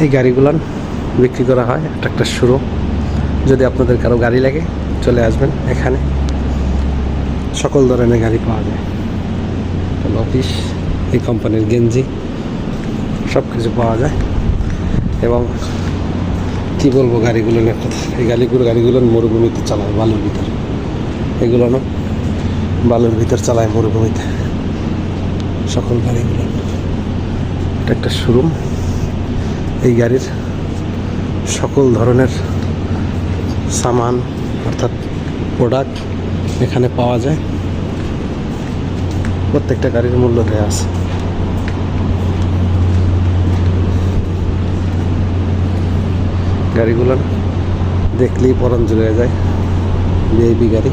এই গাড়িগুলান বিক্রি করা হয়, একটা একটা শুরু। যদি আপনাদের কারও গাড়ি লাগে, চলে আসবেন এখানে। সকল ধরনের গাড়ি পাওয়া যায়। অফিস এই কোম্পানির গেঞ্জি সব কিছু পাওয়া যায়। এবং কি বলব গাড়িগুলো নিয়ে কথা? এই গাড়িগুলো গাড়িগুলো মরুভূমিতে চালায়, বালুর ভিতর। এগুলো না, বালুর ভিতর চালায় মরুভূমিতে। সকল গাড়িগুলো। একটা শোরুম এই গাড়ির সকল ধরনের সামান, অর্থাৎ প্রোডাক্ট এখানে পাওয়া যায়। প্রত্যেকটা গাড়ির মূল্য দেওয়া আছে। গাড়িগুলো দেখলেই পরন জুড়ে যায়। ভিআইপি গাড়ি।